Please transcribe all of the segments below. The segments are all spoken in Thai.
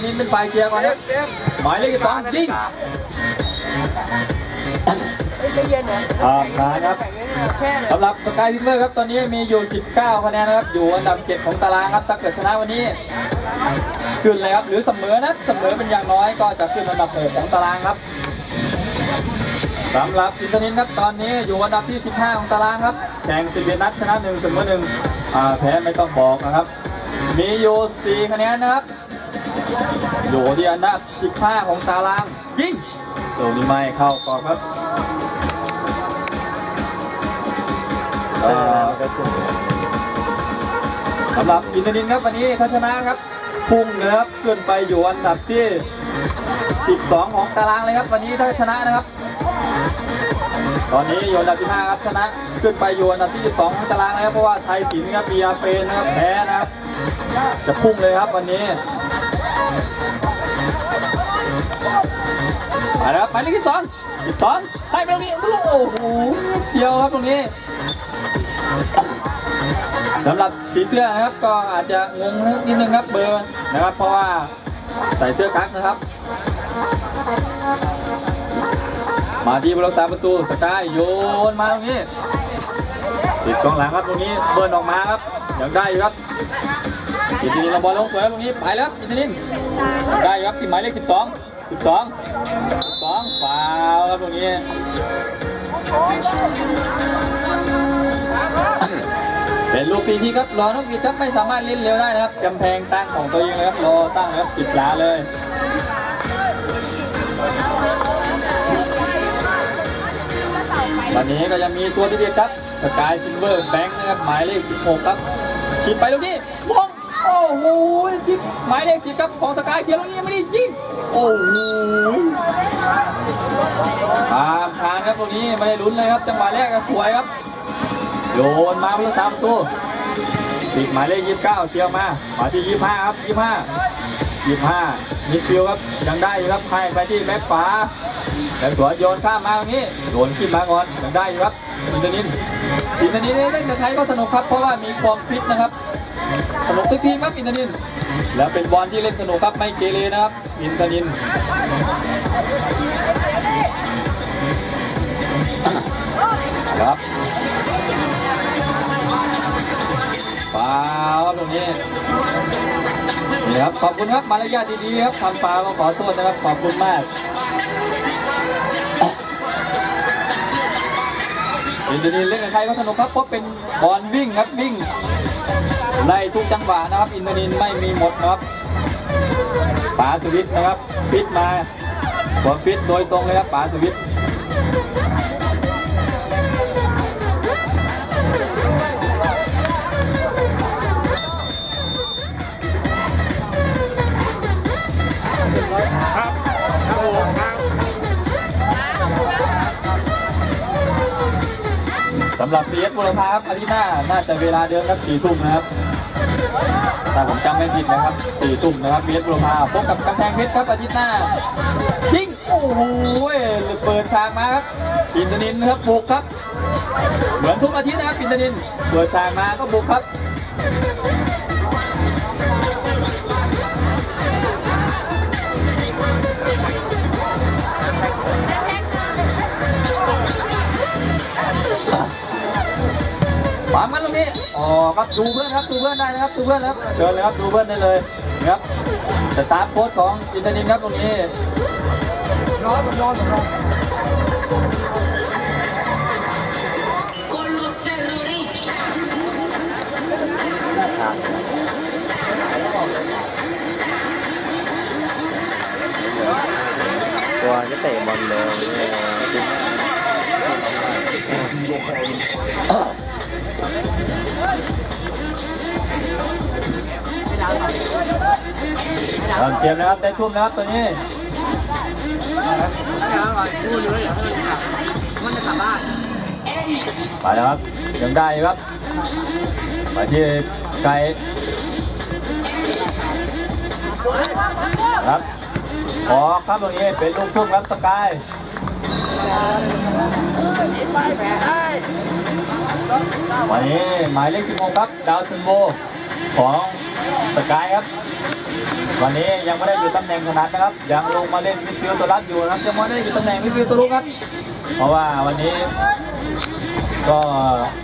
นนินเป็นฝ่ายเคลียร์ก่อนครับหมายเลขสองยิงใจเย็นนะอ่าขาครับสำหรับสกายทิมเมอร์ครับตอนนี้มีอยู่ 19 คะแนนนะครับ อยู่อันดับ 7 ของตารางครับถ้าเกิดชนะวันนี้ ขึ้นเลยครับ หรือเสมอนะเสมอเป็นอย่างน้อยก็จะขึ้นอันดับ 6 ของตารางครับสำหรับอินเตอร์นินครับตอนนี้อยู่อันดับที่ 15 ของตารางครับแข่ง11นัดชนะ1เสมอ1อ่าแพ้ไม่ต้องบอกนะครับ มีอยู่ 4 คะแนนนะครับ อยู่ที่อันดับ15ของตารางยิงโดนี้ไม่เข้ากรอบครับสำหรับอินเตอร์นินครับวันนี้เขาชนะครับพุ่งนะครับขึ้นไปอยู่อันดับที่ 12 ของตารางเลยครับ วันนี้ถ้าชนะนะครับ ตอนนี้อยู่อันดับที่ 5 ครับชนะขึ้นไปอยู่อันดับที่ 12 ของตารางเลยครับเพราะว่าไทยสินครับบีอาเฟนนะครับแพ้นะครับ จะพุ่งเลยครับวันนี้ ไปแล้วครับไปเลขที่สองสองให้ไปตรงนี้โอ้โหเกี่ยวครับตรงนี้สำหรับสีเสื้อนะครับก็อาจจะงงนิดนึงครับเบอร์นะครับ เพราะว่าใส่เสื้อกั๊กนะครับ มาที่บริษัทประตูสกายโยนมาตรงนี้ติดกองหลังครับตรงนี้เบิร์นออกมาครับยังได้อยู่ครับอินทนินเราบอลลงสวยครับตรงนี้ไปแล้วอินทนินได้ครับที่หมายเลข 12 12 12ฟาวล์ครับตรงนี้เป็นลูกฟรีที่ครับรอน้องกีครับไม่สามารถเล่นเร็วได้นะครับกำแพงตั้งของตัวเองเลยครับรอตั้งนะครับติดหลาเลยวันนี้ก็ยังมีตัวที่เด็ดครับสกายซิลเวอร์แบงค์นะครับหมายเลข 16 ครับขีดไปลูกนี้ อ้โหที่หมายเลข10ครับของสกายเขียนลูกนี้ยังไม่ได้ยิงโอ้โหตามทางครับตรงนี้ไม่ได้ลุ้นเลยครับจังหวะแรกก็สวยครับ โยนมาพุทธศาสตร์ประตูติดหมายเลขยี่สิบเก้าเชียวมามาที่ยี่สิบห้าครับยี่สิบห้ายี่สิบห้ามิดฟิลครับยังได้อยู่ครับให้ไปที่แบ็คขวาแบ็คขวาโยนข้ามมาตรงนี้โยนขึ้นมาก่อนยังได้อยู่ครับอินเตอร์นินอินเตอร์นินเล่นกับไทยก็สนุกครับเพราะว่ามีความฟิตนะครับ สนุกทุกทีมครับอินเตอร์นิน แล้วเป็นบอลที่เล่นสนุกครับไม่เกเรนะครับ อินเตอร์นินครับฟาวตรงนี้นี่ครับขอบคุณครับมารยาทดีๆครับทำฟาวก็ขอโทษนะครับขอบคุณมากอินโดนีเล่นกับใครก็สนุกครับเพราะเป็นบอลวิ่งครับวิ่ง ไล่ทุกจังหวะนะครับ อินโดนีไม่มีหมดนะครับป๋าสวิตนะครับฟิตมาควฟิตโดยตรงเลยครับป๋าสวิตครับครับผมครับสำหรับเบียสบุรพาครับอาทิตย์หน้า น่าจะเวลาเดิมครับสี่ทุ่มนะครับ ถ้าผมจำไม่ผิดนะครับสี่ตุ่มนะครับเบียสบุรพาพบกับกำแพงเพชรครับอาทิตย์หน้ายิงโอ้โหเปิดฉากมาครับปินตนินครับบุกครับ เหมือนทุกอาทิตย์นะครับปินตนิน เปิดฉากมาก็บุกครับ วามันตรงนี้อ๋อครับดูเพื่อนครับดูเพื่อนได้นะครับดูเพื่อนครับเชิญเลยครับดูเพื่อนได้เลยนะครับสตาร์ทโค้ชของอินทนินครับตรงนี้ร้อนผมร้อนผมร้อนตัวจะเตะบอลเร็วเนี่ย เริ่มเกมนะครับได้ทุ่มนะครับตัวนี้พูดเลยเหรอมันจะกลับบ้านไปแล้วครับยังได้อยู่ครับไปที่ไกลครับขอครับตรงนี้เป็นลูกทุ่มครับสกาย วันนี้หมายเลข16ครับดาวซันโบของสกายครับ วันนี้ยังไม่ได้อยู่ตำแหน่งถนัดนะครับ ยังลงมาเล่นมิดฟิลด์ตัวรับอยู่นะครับยังไม่ได้อยู่ตำแหน่งมิดฟิลด์ตัวลุกครับ เพราะว่าวันนี้ก็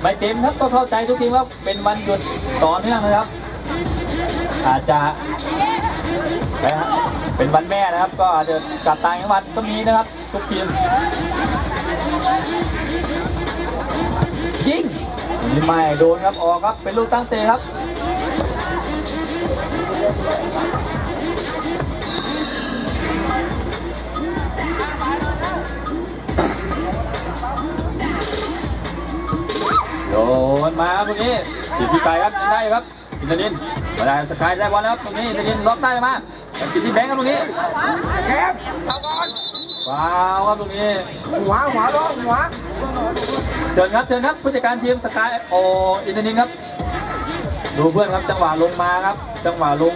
ไม่เต็มครับก็เข้าใจทุกทีมว่าเป็นวันหยุดต่อเนื่องนะครับ อาจจะนะฮะเป็นวันแม่นะครับ ก็อาจจะกลับต่างจังหวัดก็มีนะครับ ทุกทีม นนี้ไม่โดนครับออกครับเป็นลูกตั้งเตะครับโยนมาครับตรงนี้ติดที่ไกลครับยังได้อยู่ครับอินเทอร์เน็ตมาได้สกายได้บอลแล้วครับตรงนี้อินเทอร์เน็ตล็อกได้มาแต่ติดที่แบงค์ครับตรงนี้แคบเอาก่อนฟาวครับตรงนี้หัวหัวลงหัวเชิญครับเชิญครับผู้จัดการทีมสกายโออินเทอร์เน็ตครับ ดูเพื่อนครับจังหวะลงมาครับ จังหวะลง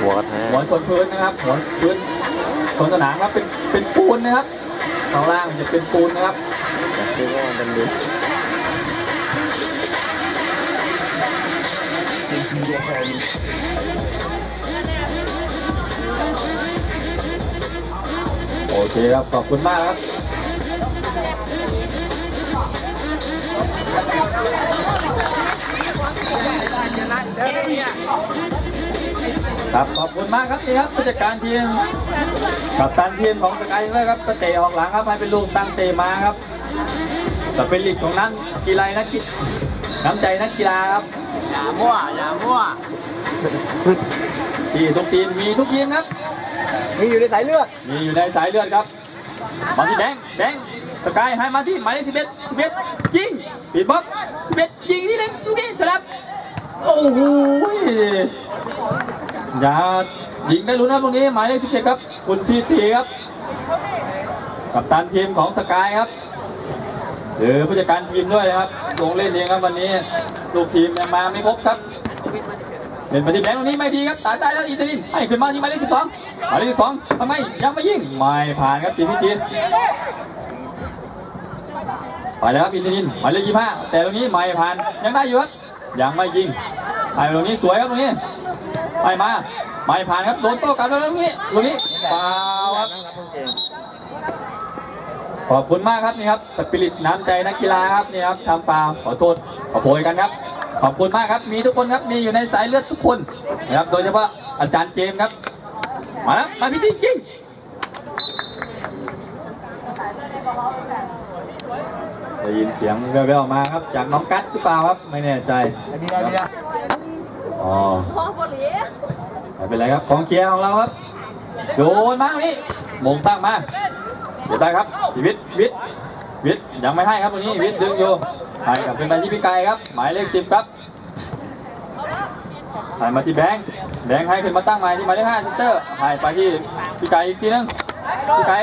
หัวกระแทกหัวชนพื้นนะครับหัวพื้นชนสนามครับเป็นเป็นปูนนะครับข้างล่างจะเป็นปูนนะครับแต่คิดว่ามันเป็นดินโอเคครับขอบคุณมากครับ ครับขอบคุณมากครับนี่ครับผู้จัดการทีมกับตันทีมของสกายด้วยครับก็เตะออกหลังครับให้เป็นลูกตั้งเตะมาครับแต่เป็นลีกของนักกีฬานักกีน้ำใจนักกีฬาครับอย่ามั่วอย่ามั่วที่ทุกทีมมีทุกทีมครับ มีอยู่ในสายเลือดมีอยู่ในสายเลือดครับมาที่แบงค์แบงค์ สกายให้มาที่หมายเลขสิบเอ็ดสิบเอ็ดยิงปิดบล็อกสิบเอ็ดยิงที่หนึ่งลูกนี้ฉลับโอ้โหอย่ายิงได้ลุ้นครับตรงนี้หมายเลขสิบเอ็ดครับคุณทีตีครับ กับตันทีมของสกายครับหรือผู้จัดการทีมด้วยนะครับลงเล่นเองครับวันนี้ลูกทีมยังมาไม่ครบครับเป็นปฏิแบงตรงนี้ไม่ดีครับตายตายแล้วอีตอร์ลินให้ขึ้นมาที่หมายเลขสิบสองหมายเลขสิบสองทำไมยังไม่ยิงไม่ผ่านครับทีมพิจิตร ไปแล้วครับอินเตอร์ลินหมายเลขยี่ห้าแต่ตรงนี้ไม่ผ่านยังได้อยู่ครับยังไม่ยิงไปตรงนี้สวยครับตรงนี้ไปมาไม่ผ่านครับโดนโต้กลับแล้วตรงนี้ตรงนี้ฟาวครับขอบคุณมากครับนี่ครับสปิริตน้ำใจนักกีฬาครับนี่ครับทำฟาวขอโทษขอโพยกันครับ ขอบคุณมากครับมีทุกคนครับมีอยู่ในสายเลือดทุกคนนะครับโดยเฉพาะอาจารย์เจมครับ มาแล้วมาพิธีจริง ได้ยินเสียงแว่วๆมาครับ จากน้องกั๊ดหรือเปล่าครับ ไม่แน่ใจไอ้เบียร์เบียร์อ๋อไม่เป็นไรครับของเชียร์ของเราครับโยนมาตรงนี้มงตั้งมาเดี๋ยวได้ครับชีวิตวิทย์วิทย์ยังไม่ให้ครับตรงนี้วิทย์ดึงอยู่ให้กลับเป็นไปที่พี่ไก่ครับ หมายเลขสิบครับให้มาที่แบงค์แบงค์ให้ขึ้นมาตั้งใหม่ที่หมายเลขห้าเซนเตอร์ให้ไปที่พี่ไก่อีกทีนึงพี่ไก่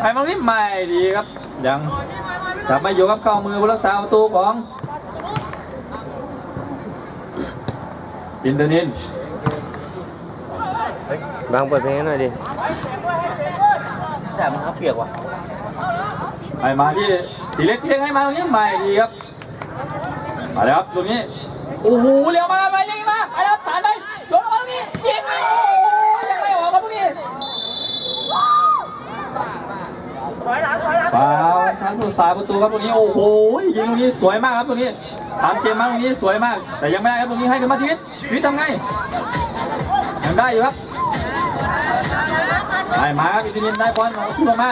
ให้มาตรงนี้ไม่ดีครับยัง จับไม่อยู่ครับเข้ามือผู้รักษาประตูของอินเตอร์เน็ตบางเปิดเพลงให้หน่อยดิแสบมันครับเปียกว่ะให้มาที่ตีเล็กตีเล็กให้มาตรงนี้ใหม่ดีครับมาแล้วครับตรงนี้โอ้โหเร็วมาไปเร็วมาไปแล้วผ่านไปโดนออกมาตรงนี้ยิงโอ้โหยังไม่ออกครับตรงนี้ ถ อยหลังถอยหลังฟาชั้นผู้สาประตูครับตรงนี้โอ้โหยิงตรงนี้สวยมากครับตรงนี้ทำเกมมาตรงนี้สวยมาก แต่ยังไม่ได้ครับตรงนี้ให้กันมาทีวิทย์ชีวิตทำไงยังได้อยู่ครับได้มาครับอินเตอร์เน็ตได้บอลของขึ้นลงมา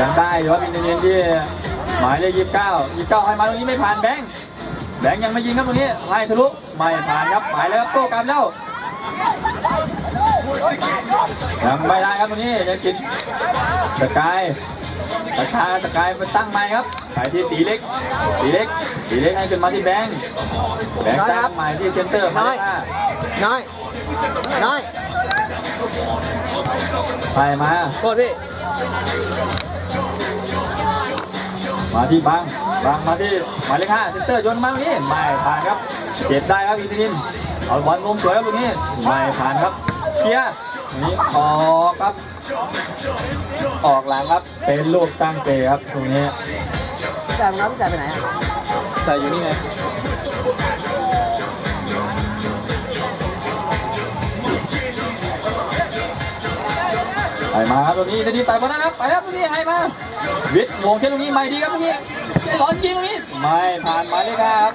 ยังได้อยู่ครับอินเตอร์เน็ตที่หมายเลขยี่สิบเก้ายี่สิบเก้าให้มาตรงนี้ไม่ผ่านแบงค์แบงค์ยังไม่ยิงครับตรงนี้ไล่ทะลุไม่ผ่านครับหมายแล้วครับโต้กลับแล้ว ยังไม่ได้ครับตรงนี้ยังกินสกายสกายสกายไปตั้งใหม่ครับไปที่ตีเล็กตีเล็กตีเล็กให้ขึ้นมาที่แบงค์แบงค์ตั้งใหม่ที่เซนเตอร์หมายเลขห้าน้อยน้อยไปมาโทษพี่มาที่บังบังมาที่หมายเลขห้าเซนเตอร์โยนมาตรงนี้ไม่ผ่านครับเก็บได้ครับอินทนินเอาบอลมุมสวยครับตรงนี้ไม่ผ่านครับ เชียร์นี่ออกครับ ออกหลังครับ เป็นลูกตั้งเตะครับตรงนี้แต่ายน้วงจ่ไปไหนอะจ่ายอยู่นี่ไงไปมาครับตรงนี้นาทีตายบอลนะครับ ไปครับตรงนี้ไปมา วิทย์วงเช่นตรงนี้ไม่ดีครับตรงนี้ตอนยิงตรงนี้ ไม่ผ่านหมาเลยครับ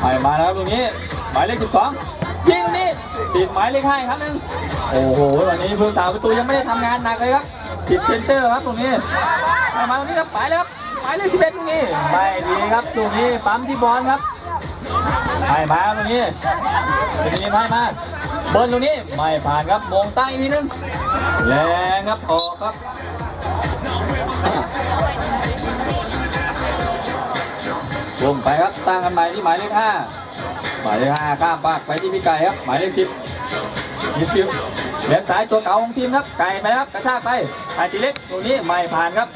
ให้มาแล้วครับตรงนี้หมายเลขสิบสองยิงตรงนี้ติดหมายเลขห้าอีกครั้งหนึ่งโอ้โหตอนนี้ผู้สาวประตูยังไม่ได้ทำงานหนักเลยครับติดเซนเตอร์ครับตรงนี้ให้มาตรงนี้ครับไปแล้วครับหมายเลขสิบเอ็ดตรงนี้ไม่ดีครับตรงนี้ปั๊มที่บอลครับให้มาตรงนี้ตรงนี้ให้มาเบิร์นตรงนี้ไม่ผ่านครับมงตั้งอีกทีนึงแรงครับออกครับ ลงไปครับตั้งกันใหม่ที่หมายเลขห้าหมายเลขห้าข้ามปากไปที่พี่ไก่ครับหมายเลขสิบยี่สิบเลี้ยงซ้ายตัวเก่าของทีมครับไก่ไปครับกระชากไปไอทีเล็กตรงนี้ไม่ผ่านครับ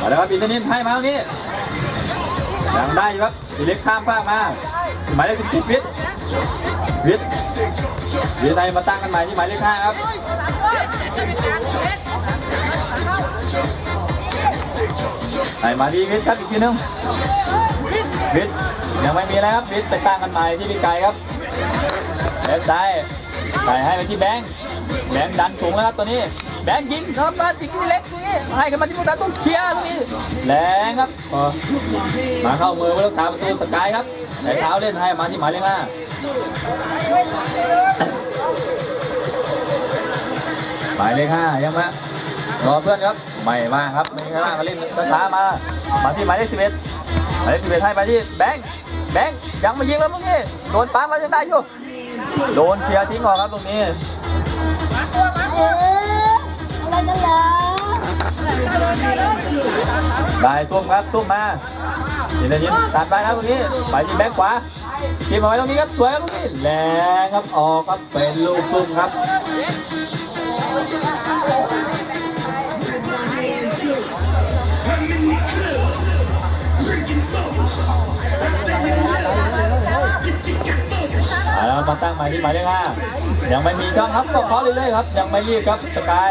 มาแล้วครับอินเตอร์นินให้มาตรงนี้ยังได้ครับทีเล็กข้ามฟากมาหมายเลขสิบวิทวิทวิทย์ไทยมาตั้งกันใหม่ที่หมายเลขห้าครับไทยมาดีวิทครับอีกทีหนึง วิทย์ยังไม่มีแล้วครับวิทย์ไปตั้งกันใหม่ที่พี่ไก่ครับเล็บซ้ายไก่ให้ไปที่แบงค์แบงค์ดันสูงแล้วครับตัวนี้ แบงค์ยิงครับมาสิที่เล็กตรงนี้ให้กันมาที่พวกเราต้องเคลียร์ตรงนี้แรงครับมาเข้ามือผู้รักษาประตูสกายครับใช้เท้าเล่นให้มาที่หมายเลขห้าหมายเลขห้ายังมารอเพื่อนครับไม่มาครับไม่ข้างล่างก็เล่นช้ามามาที่หมายเลขสิบเอ็ด หมายเลขสิบเอ็ดให้ไปที่แบงค์แบงค์ยังมายิงแล้วตรงนี้โดนปั๊มแล้วยังได้อยู่โดนเคลียร์ทิ้งออกครับตรงนี้อะไรกันเหรอได้ตุ้มครับตุ้มมายินดียินตัดไปครับตรงนี้ไปที่แบ็คขวาทีมเอาไว้ตรงนี้ครับสวยครับตรงนี้แรงครับออกครับเป็นลูกตุ้มครับ เอาละมาตั้งหมายที่หมายเลขห้ายังไม่มีช่องครับก็เคาะเรื่อยๆครับ ยังไม่รีบครับสกาย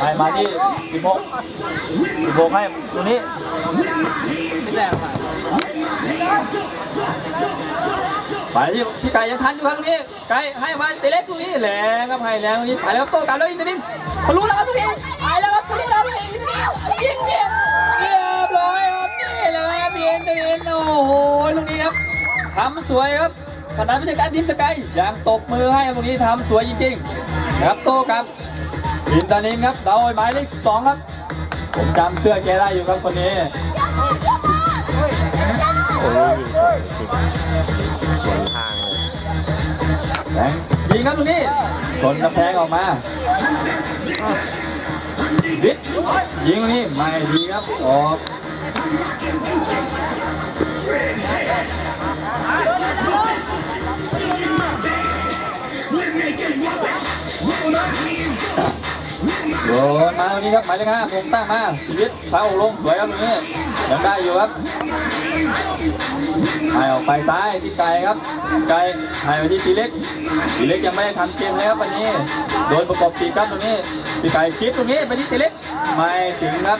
ให้มาที่16 16ให้ตรงนี้ไปที่พี่ไก่ยังทันอยู่ครับตรงนี้ไก่ให้มาเตะเล็กตรงนี้แรงครับให้แรงตรงนี้ไปแล้วครับโต้กลับแล้วอินเตอร์นินทะลุแล้วครับตรงนี้ไปแล้วครับทะลุแล้วอินเตอร์นินยิงเนี่ยเรียบร้อยครับนี่เลยครับอินเตอร์นินโอ้โหลูกนี้ครับ ทำสวยครับคณะวิทยาการทีมสกายอยังตบมือให้ตรงนี้ทำสวยจริงๆครับโต้ครับอินตานินครับดาหมายเลขสองครับ ผมจำเสื้อแกได้อยู่ครับคนนี้โอ้ยสวนทางเลยแบงยิงครับตรงนี้ชนกระแพงออกมาดิยิงตรงนี้ไม่ดีครับออก โดนมาตรงนี้ครับหมายเลขห้าผมตั้งมาชีวิตเท้าลงสวยครับตรงนี้ยังได้อยู่ครับให้ออกไปซ้ายที่ไกลครับ ไกลให้ไปที่ทีเล็กทีเล็กยังไม่ได้ทำเกมเลยครับวันนี้ โดนประกบตีครับตรงนี้ที่ไกลคลิปตรงนี้ไปที่ทีเล็กไม่ถึงครับ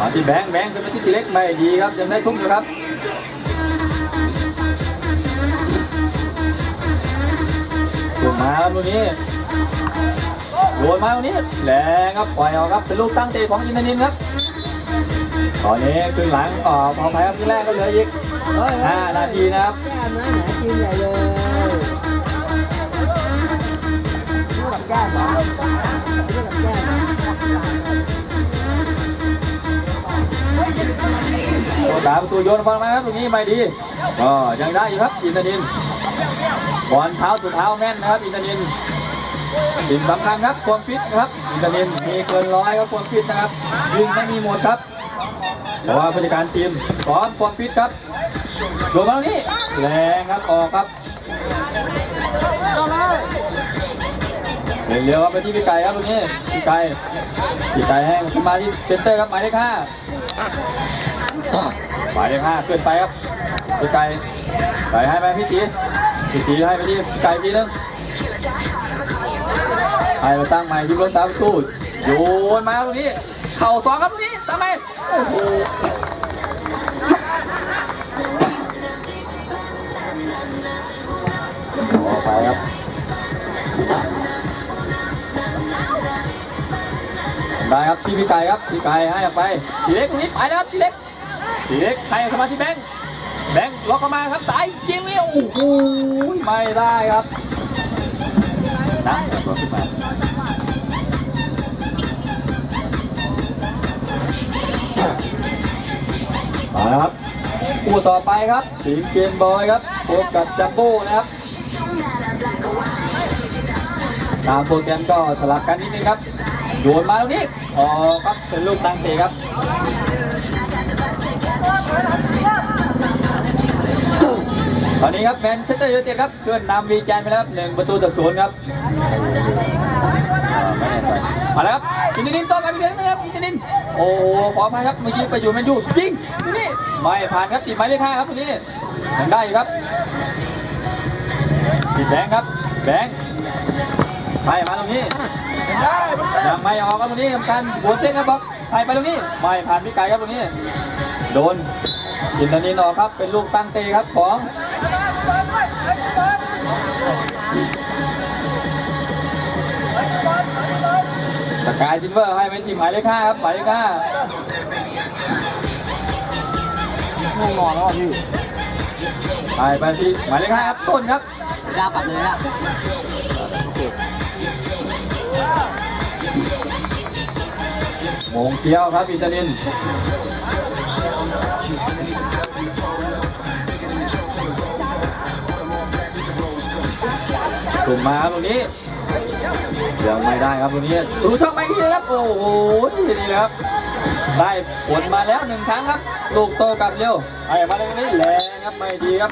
มาที่แบงค์แบงค์ขึ้นไปที่ทีเล็กไม่ดีครับยังได้ทุ่มอยู่ครับ มาครับลูกนี้โยนมาตรงนี้แรงครับปล่อยออกครับเป็นลูกตั้งเตะของอินทนินครับตอนนี้ครึ่งหลังออกพอไปครับที่แรกก็เหลืออีก5นาทีนะครับแก้มนะหากินใหญ่เลยนี่กับแก้มหรอนี่กับแก้มตัวสามประตูโยนบอลมาครับตรงนี้ไม่ดีก็ยังได้อยู่ครับอินทนิน บอลเท้าสุดเท้าแม่นนะครับอินทนินสิ่งสำคัญครับความฟิตนะครับอินทนินมีเกินร้อยครับความฟิตนะครับยิงไม่มีหมดครับแต่ว่าผู้จัดการทีมสอนความฟิตครับโยนมาตรงนี้แรงครับออกครับเร็วๆครับไปที่พี่ไก่ครับตรงนี้พี่ไก่พี่ไก่แห้งขึ้นมาที่เซนเตอร์ครับหมายเลขห้าหมายเลขห้าขึ้นไปครับพี่ไก่ไก่ให้ไปพี่ตี พี่ตีให้ไปที่พี่ไก่ทีนึงให้มาตั้งใหม่ที่รถสามตูโยนมาตรงนี้ เข่าสองครับตรงนี้ทำไมโอ้โหออกไปครับได้ครับพี่พี่ไก่ครับพี่ไก่ให้ออกไปทีเล็กตรงนี้ไปแล้วครับทีเล็กทีเล็กให้เข้ามาที่แบงค์ แบงค์ล็อกเข้ามาครับสายยิงนี่โอ้โหไม่ได้ครับนะเดี๋ยวตัวขึ้นมามาแล้วครับคู่ต่อไปครับทีมเกมบอยครับพบกับจัมโบ้นะครับตามโปรแกรมก็สลับกันนิดนึงครับโยนมาตรงนี้อ๋อครับเป็นลูกตังเตะครับ ตอนนี้ครับแมนเชสเตอร์ยูไนเต็ดครับเคลื่อนนำวีแกนไปแล้วหนึ่งประตูต่อศูนย์ครับอ่าไม่แน่ใจมาแล้วครับอินเดนินต่อไปอีกเดือนนะครับอินเดนินโอ้โหขออภัยครับเมื่อกี้ไปอยู่แมนยูยิงนี่ไม่ผ่านครับติดหมายเลขห้าครับตรงนี้ยังได้ครับติดแบงค์ครับแบงค์ไปมาตรงนี้ยังไม่ออกครับตรงนี้กำกันหัวเส้นครับบอกไปไปตรงนี้ไม่ผ่านพี่ไก่ครับตรงนี้ โดนอินเดนินออกครับเป็นลูกตั้งเตะครับของ กายซิลเวอร์ให้เป็นทีมหมายเลขห้าครับหมายเลขห้าง่วงนอนแล้วอะพี่ไปไปที่หมายเลขห้าครับต้นครับดาวกลับเลยอะโมงเกี้ยวครับอิตาลินกลุ่มมาครับตรงนี้ ยังไม่ได้ครับตรงนี้ดูช่องไม่ดีครับ โอ้โหนี่เลยครับ ได้ผลมาแล้วหนึ่งครั้งครับ ลูกโตกลับเร็วไอ้มาเลยตรงนี้แรงครับไม่ดีครับ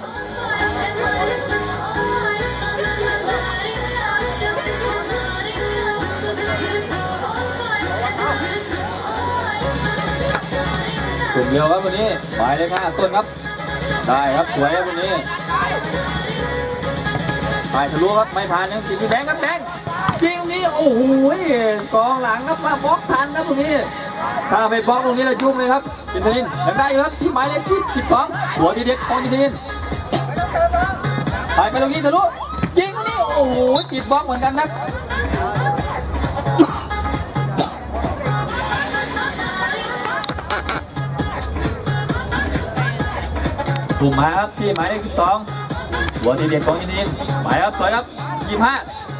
กลุ่มเดียวครับวันนี้หมายเลขห้าต้นครับ ได้ครับสวยครับวันนี้ไปทะลุครับไม่ผ่านยังติดที่แบงค์ครับแบงค์ ยิงตรงนี้ โอ้โหกองหลังครับมาบล็อกทันครับตรงนี้ ถ้าไปบล็อกตรงนี้เรายุ่งเลยครับจินทินยังได้ครับที่หมายเลขที่สิบสองหัวทีเด็ดของจินทนินไปไปตรงนี้ทะลุยิงตรงนี้โอ้โหติดบล็อกเหมือนกันครับกลุ่มมาครับที่หมายเลขสิบสองหัวทีเด็ดของอินดีนหมายครับสวยครับยี่ห้า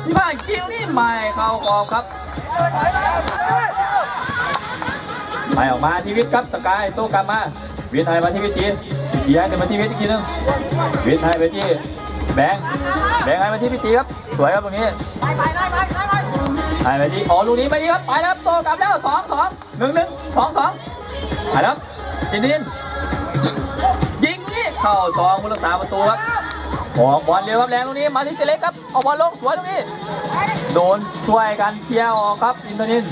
ยี่ห้าคิวนี่ไม่เข้ากรอบครับไปออกมาทีวิทย์ครับสกายโต้กลับมาวิทย์ไทยมาที่วิทย์จีนเดียร์มาที่วิทอีกทีนึงวิทย์ไทยไปที่แบงค์แบงค์ไทยมาที่วิจีครับสวยครับตรงนี้ไทยไปที่อ๋อลูกนี้ไปดีครับไปแล้วโต้กลับแล้วสองสองหนึ่งหนึ่งสองสองไปแล้วครับอินดียนยิงนี่เข้าซองผู้รักษาประตูครับ ออกบอลเร็วครับแรงตรงนี้มาที่เจเล็กครับเอาบอลลงสวยตรงนี้ โดนช่วยกันเคลียร์ออกครับอินทนิน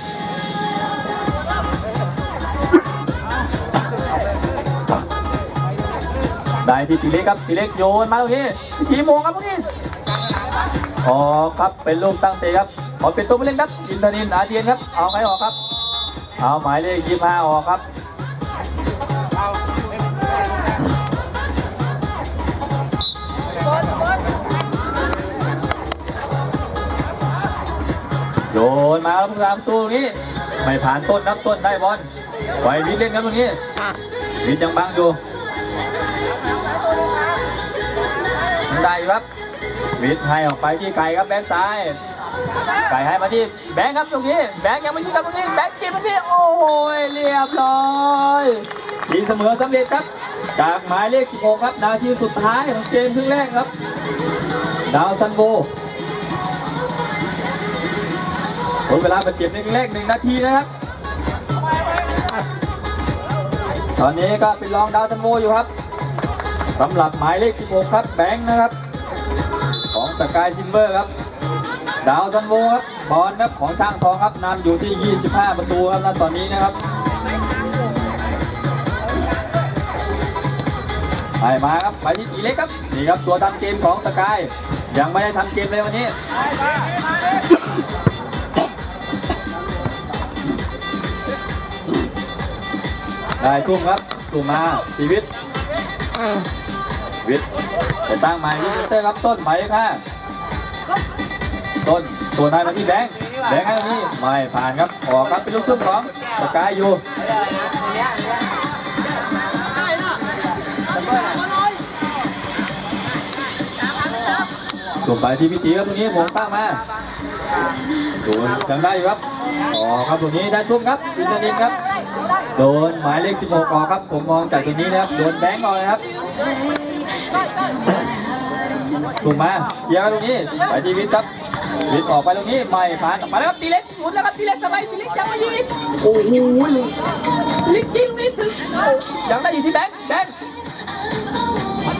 ได้ที่ตีเล็กครับตีเล็กโยนมาตรงนี้ทีโมงครับตรงนี้ออกครับเป็นลูกตั้งเตะครับขอเป็นตัวผู้เล่นครับอินทนินอาเดียนครับเอาใครออกครับ เอาหมายเลขยี่ห้าออกครับ นมาครับผู้สามตูตรงนี้ไม่ผ่านต้นครับต้นได้บอลปล่อยวิทเล่นครับตรงนี้วิทย์ยังบังอยู่ยังได้อยู่ครับวิทให้ออกไปที่ไก่ครับแบ็คซ้ายไก่ให้มาที่แบงค์ครับตรงนี้แบงค์ยังไม่ยิงครับตรงนี้แบงค์กินตรงนี้โอ้ยเรียบร้อยทีเสมอสำเร็จครับ จากหมายเลข16ครับนาทีสุดท้ายของเกมครึ่งแรกครับ ดาวซันโบ ผลเวลาบาดเจ็บในครึ่งแรกหนึ่งนาทีนะครับ ตอนนี้ก็เป็นรองดาวซันโบอยู่ครับสำหรับหมายเลข 16 ครับ แบงค์นะครับ ของสกายซิลเวอร์ครับ ดาวซันโวครับบอลครับของช่างทองครับนำอยู่ที่ 25 ประตูครับณตอนนี้นะครับไปมาครับไปที่ตีเล็กครับนี่ครับตัวทำเกมของสกายยังไม่ได้ทำเกมเลยวันนี้ ได้ทุ่มครับทุ่มมาชีวิตวิทย์จะตั้งใหม่วิทย์เตอร์ครับต้นหมายเลขห้าต้นตัวนายมาที่แบงค์แบงค์ให้ตรงนี้ไม่ผ่านครับออกครับเป็นลูกทุ่มของสกายอยู่ส่งไปที่พิธีครับตรงนี้ผมตั้งมาดูยังได้อยู่ครับออกครับตรงนี้ได้ทุ่มครับพิจารินครับ โดนหมายเลข 16 ออกครับ ผมมองจากตรงนี้นะครับ โดนแบงค์ออกเลยครับถูกมาเยร์ตรงนี้ไปที่วิทย์ครับวิทย์ออกไปตรงนี้ไม่ผ่านมาแล้วครับตีเล็กหมุนแล้วครับตีเล็กทำไมตีเล็กยังไม่ยิงโอ้โหลิกยิงนี่ถึงยังได้อยู่ที่แบงค์แบงค์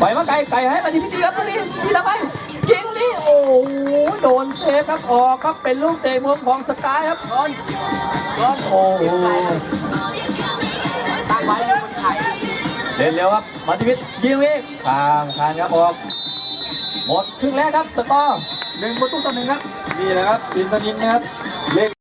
ปล่อยมาไกลไกลให้มาที่พิธีครับตรงนี้ที่ทำไมยิงนี่โอ้โหโดนเซฟครับออกครับเป็นลูกเตะมุมของสกายครับโดนโดนโอ้โห ไว้อยู่บนไข่เล่นเร็วครับมาทีวิทย์ยิงวิ่งทางทางครับออกหมดครึ่งแรกครับสกอร์หนึ่งประตูต่อหนึ่งครับนี่นะครับอินทนินนะครับ